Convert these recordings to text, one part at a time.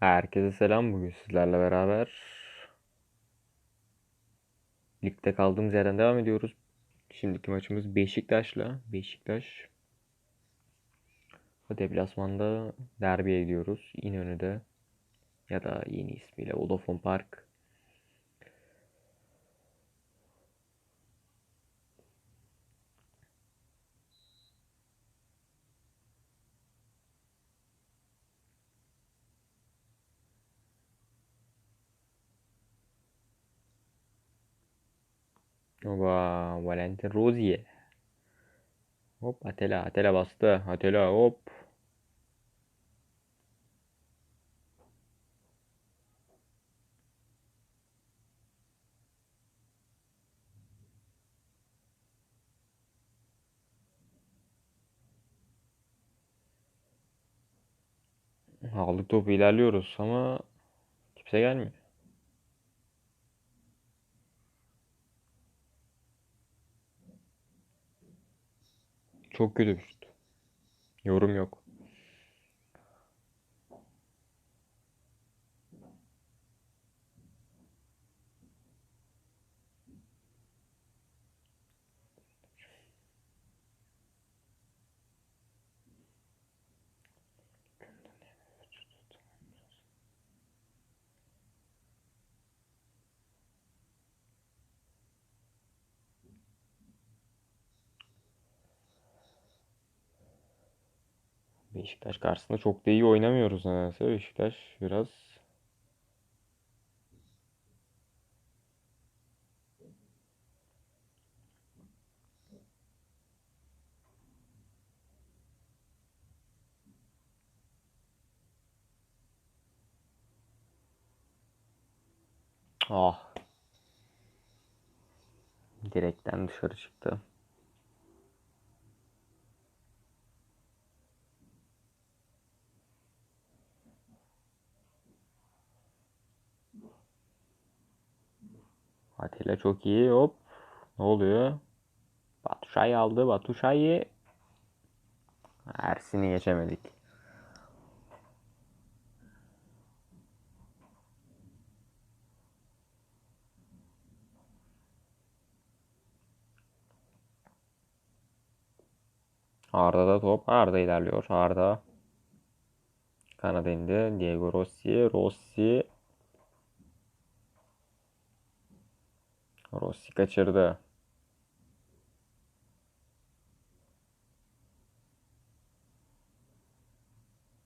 Herkese selam. Bugün sizlerle beraber ligde kaldığımız yerden devam ediyoruz. Şimdiki maçımız Beşiktaş'la. Beşiktaş deplasmanda derbiye gidiyoruz. İnönü'de ya da yeni ismiyle Vodafone Park. Oba, Valentin Rozier. Hop Atela, Atela bastı. Atela hop. Aldık topu ilerliyoruz ama kimse gelmiyor. Çok kötü bir şut. Yorum yok. Beşiktaş karşısında çok da iyi oynamıyoruz nedense. Beşiktaş biraz Ah. Direkten dışarı çıktı. Atilla çok iyi. Hop. Ne oluyor? Batuşay aldı. Batuşay'ı Ersin'i geçemedik. Arda da top. Arda ilerliyor. Arda. Kanada indi. Diego Rossi. Rossi. Rossi kaçırdı.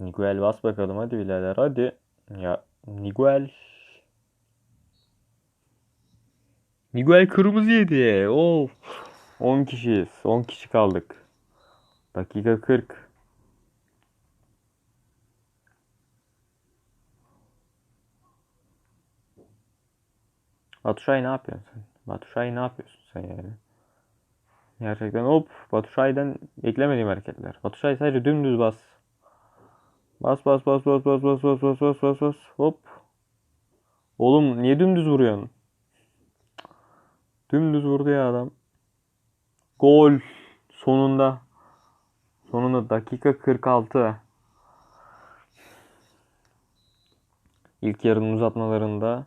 Niguel bas bakalım hadi birader hadi. Ya Niguel. Niguel kırmızı yedi. Of. 10 kişiyiz. 10 kişi kaldık. Dakika 40. Batuşay ne yapıyorsun sen? Batuşay ne yapıyorsun sen yani? Gerçekten hop Batuşay'dan beklemediğim hareketler. Batuşay sadece dümdüz bas. Bas bas bas bas bas bas bas bas bas bas bas hop. Oğlum niye dümdüz vuruyorsun? Dümdüz vurdu ya adam. Gol. Sonunda. Sonunda dakika 46. İlk yarının uzatmalarında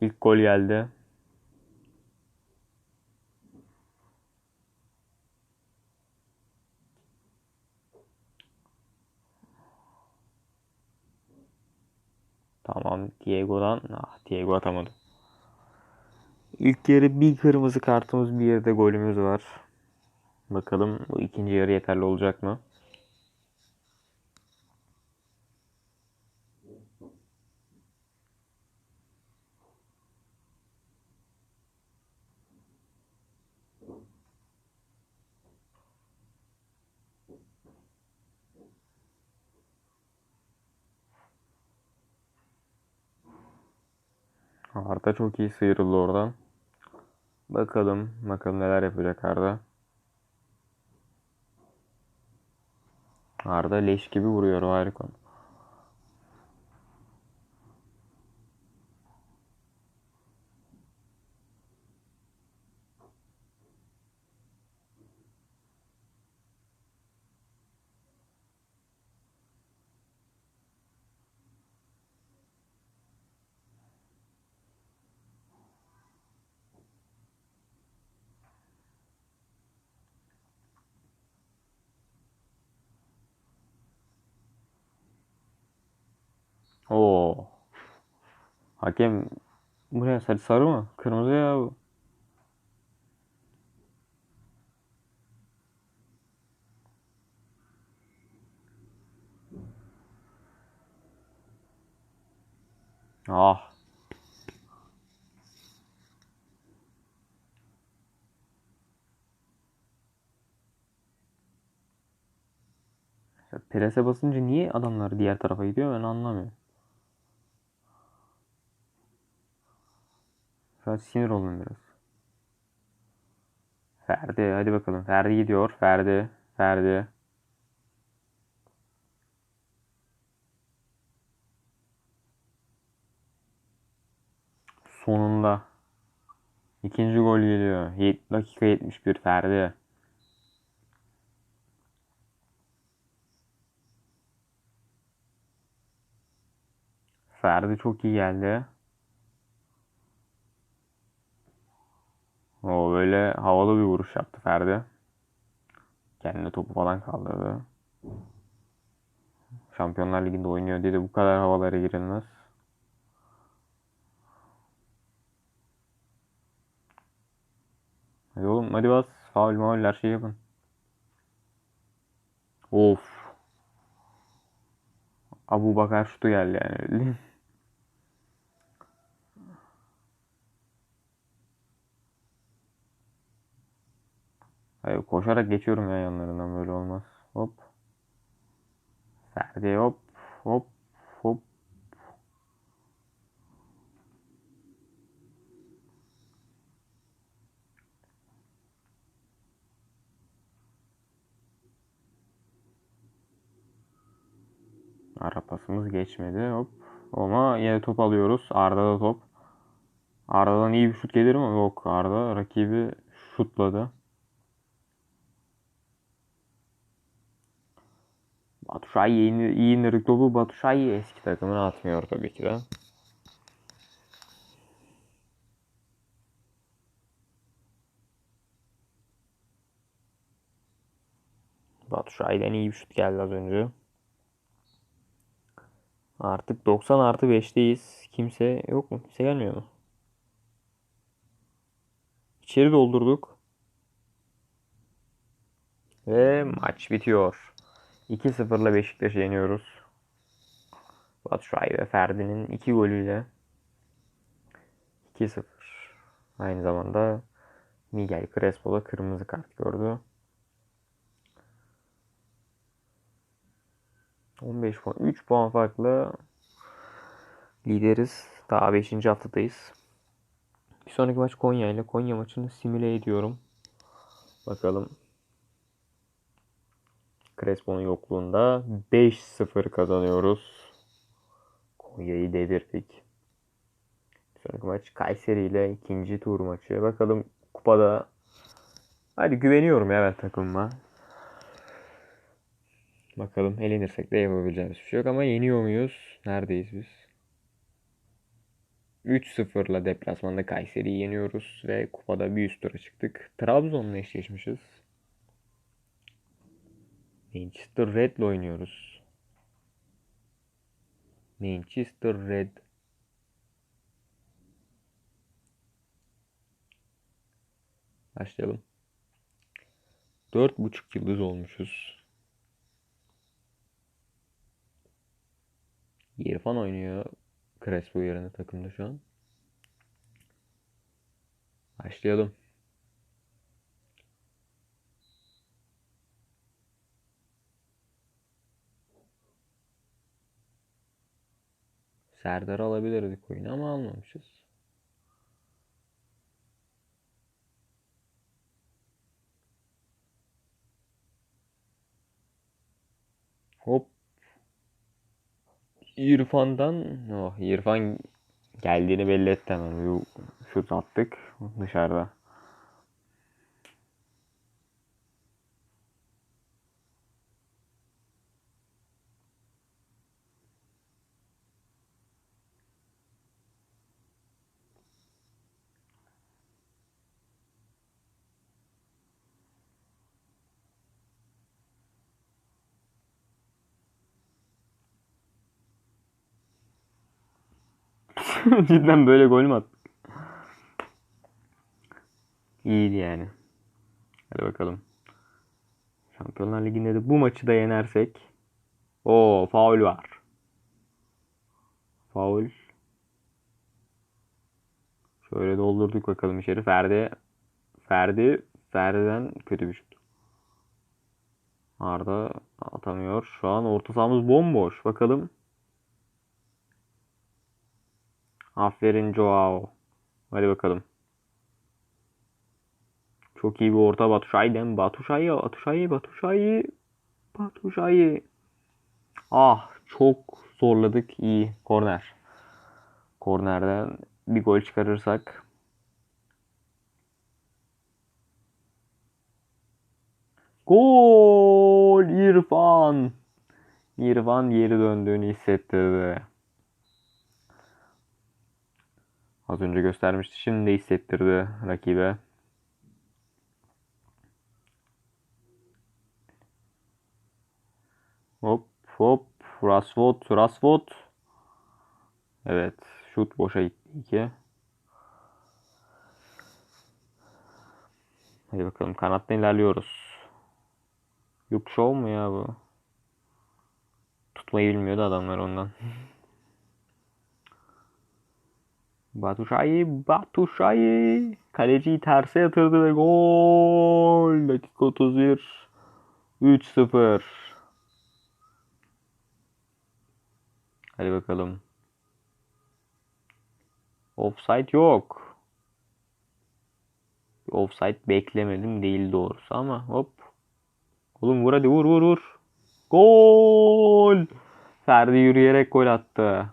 ilk gol geldi. Tamam Diego'dan. Ah Diego atamadı. İlk yarı bir kırmızı kartımız bir yerde golümüz var. Bakalım bu ikinci yarı yeterli olacak mı? Arda çok iyi sıyrıldı oradan. Bakalım, bakalım neler yapacak Arda. Arda leş gibi vuruyor harika. Oo. Hakem buraya sarı sarı mı? Kırmızı ya bu. Ah. Prese basınca niye adamlar diğer tarafa gidiyor ben anlamıyorum. An sinir oldum biraz. Ferdi hadi bakalım. Ferdi gidiyor. Ferdi. Ferdi. Sonunda. ikinci gol geliyor. Yet- dakika 71 Ferdi. Ferdi çok iyi geldi. O böyle havalı bir vuruş yaptı Ferdi. Kendine topu falan kaldırdı. Şampiyonlar Ligi'nde oynuyor diye de bu kadar havalara girilmez. Hadi oğlum hadi bas. Faul maul her şeyi yapın. Of. Abu Bakar şutu geldi yani. Hayır, koşarak geçiyorum ya yanlarından böyle olmaz. Hop. Ferdi hop. Hop. Hop. Ara pasımız geçmedi. Hop. Ama yine top alıyoruz. Arda'da top. Arda'dan iyi bir şut gelir mi? Yok. Arda rakibi şutladı. Batu Şahin iyi, iyi indirdik topu. Batu Şahin eski takımına atmıyor tabii ki de. Batu Şahin'den iyi bir şut geldi az önce. Artık 90 artı 5'teyiz. Kimse yok mu? Kimse gelmiyor mu? İçeri doldurduk. Ve maç bitiyor. 2-0'la Beşiktaş'ı yeniyoruz. Batshuayi ve Ferdi'nin 2 golüyle 2-0. Aynı zamanda Miguel Crespo da kırmızı kart gördü. 15 puan, 3 puan farklı lideriz. Daha 5. haftadayız. Bir sonraki maç Konya ile. Konya maçını simüle ediyorum. Bakalım. Crespo'nun yokluğunda 5-0 kazanıyoruz. Konya'yı devirdik. Bir sonraki maç Kayseri ile ikinci tur maçı. Bakalım kupada hadi güveniyorum ya ben takımıma. Bakalım elenirsek de yapabileceğimiz bir şey yok ama yeniyor muyuz? Neredeyiz biz? 3-0'la deplasmanda Kayseri'yi yeniyoruz ve kupada bir üst tura çıktık. Trabzon'la eşleşmişiz. Manchester Red'le oynuyoruz. Manchester Red. Başlayalım. 4.5 yıldız olmuşuz. İrfan oynuyor Crespo yerine takımda şu an. Başlayalım. Serdar alabilirdik oyunu ama almamışız. Hop. İrfan'dan oh, İrfan geldiğini belli etti hemen. Şut attık dışarıda. Cidden böyle gol mü attık? İyiydi yani. Hadi bakalım. Şampiyonlar Ligi'nde de bu maçı da yenersek. o faul var. Faul. Şöyle doldurduk bakalım içeri. Ferdi. Ferdi. Ferdi'den kötü bir şut. Arda atamıyor. Şu an orta sahamız bomboş. Bakalım. Aferin Joao. Hadi bakalım. Çok iyi bir orta Batuşay'den. Batuşay, Batuşay, Batuşay. Batuşay. Ah çok zorladık. İyi. Korner. Kornerden bir gol çıkarırsak. Gol! İrfan. İrfan geri döndüğünü hissettirdi. Az önce göstermişti. Şimdi hissettirdi rakibe. Hop hop. Rashford. Rashford. Evet. Şut boşa gitti. 2. Hadi bakalım. Kanattan ilerliyoruz. Yok show mu ya bu? Tutmayı bilmiyordu adamlar ondan. Batuşay, Batuşay. Kaleciyi terse yatırdı ve gol. Dakika 31. 3-0. Hadi bakalım. Offside yok. Offside beklemedim değil doğrusu ama hop. Oğlum vur hadi vur vur vur. Gol! Ferdi yürüyerek gol attı.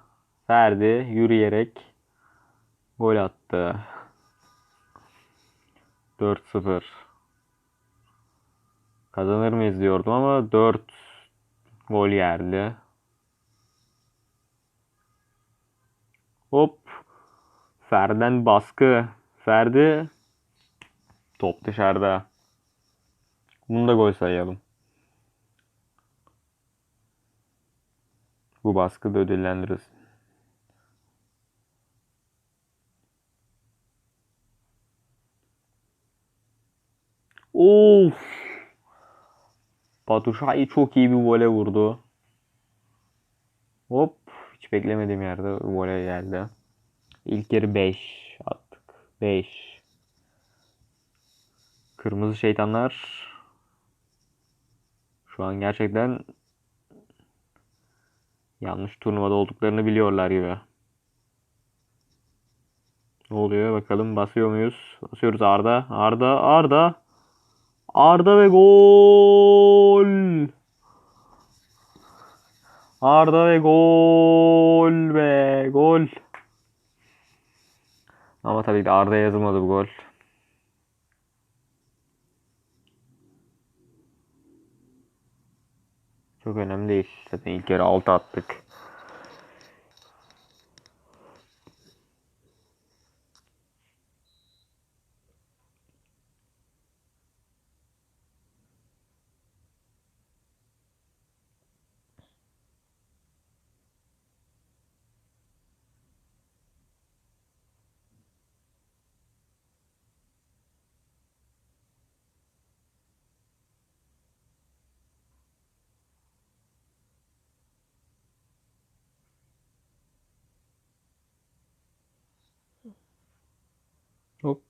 Ferdi yürüyerek gol attı. 4-0. Kazanır mıyız diyordum ama 4 gol yerli. Hop. Ferden baskı. Ferdi top dışarıda. Bunu da gol sayalım. Bu baskı da ödüllendiririz. Of! Patuşay çok iyi bir vole vurdu. Hop! Hiç beklemediğim yerde vole geldi. İlk yarı 5 attık. 5. Kırmızı şeytanlar şu an gerçekten yanlış turnuvada olduklarını biliyorlar gibi. Ne oluyor bakalım basıyor muyuz? Basıyoruz Arda. Arda, Arda. Arda ve gol. Arda ve gol ve gol. Ama tabii ki Arda yazılmadı bu gol. Çok önemli değil. Zaten ilk yarı 6 attık. Hop.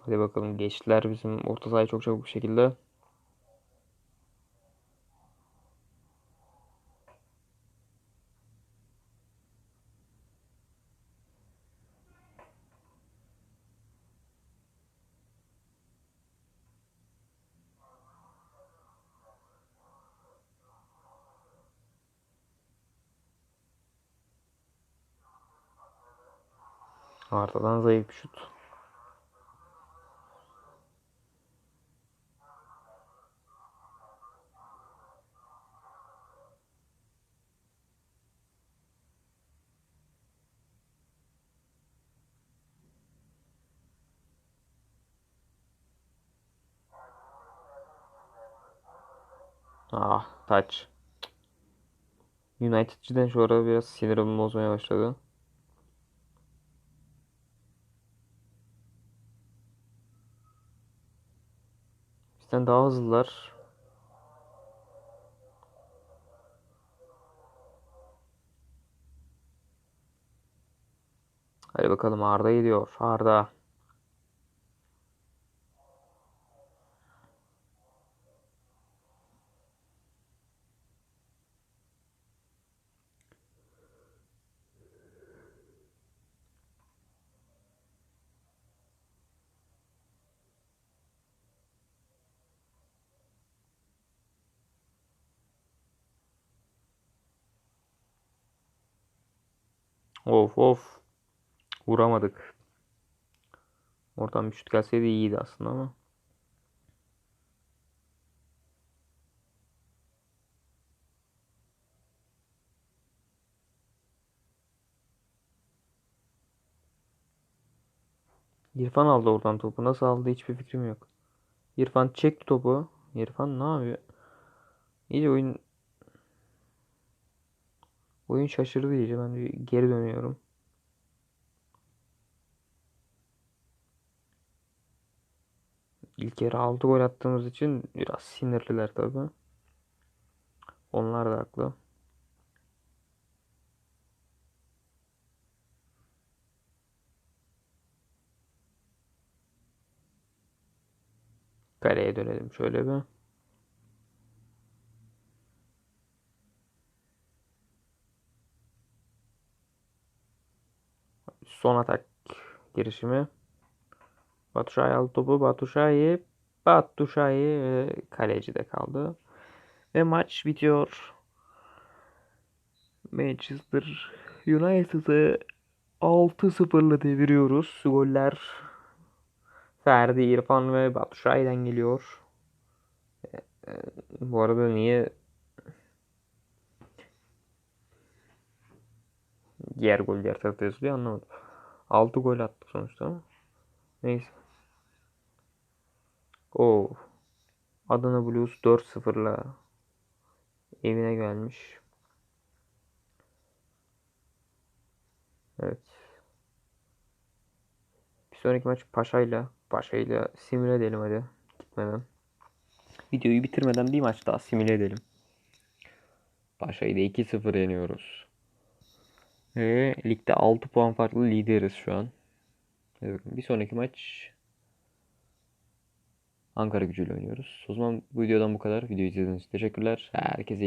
Hadi bakalım geçtiler bizim orta sahayı çok çabuk bir şekilde. Arda'dan zayıf bir şut. Ah taç. United cidden şu ara biraz sinirimi bozmaya başladı. Bizden daha hızlılar. Hadi bakalım Arda gidiyor. Arda. Of of. Vuramadık. Oradan bir şut gelseydi iyiydi aslında ama. İrfan aldı oradan topu. Nasıl aldı hiçbir fikrim yok. İrfan çekti topu. İrfan ne yapıyor? İyice oyun oyun şaşırdı iyice. Ben geri dönüyorum. İlk yarı 6 gol attığımız için biraz sinirliler tabi. Onlar da haklı. Kaleye dönelim şöyle bir. Son atak girişimi. Batshuayi aldı topu. Batshuayi ve kaleci de kaldı. Ve maç bitiyor. Manchester United'ı 6-0'la deviriyoruz. Goller Ferdi, İrfan ve Batshuayi'den geliyor. Bu arada niye diğer gol diğer tarafta yazılıyor anlamadım. 6 gol attı sonuçta. Neyse. O Adana Blues 4-0'la evine gelmiş. Evet. Bir sonraki maç Paşa'yla Paşa'yla simüle edelim hadi. Gitmeden. Videoyu bitirmeden bir maç daha simüle edelim. Paşa'yı da 2-0 yeniyoruz. Ve ligde 6 puan farklı lideriz şu an. Bir sonraki maç Ankara gücüyle oynuyoruz. O zaman bu videodan bu kadar. Videoyu izlediğiniz için teşekkürler. Herkese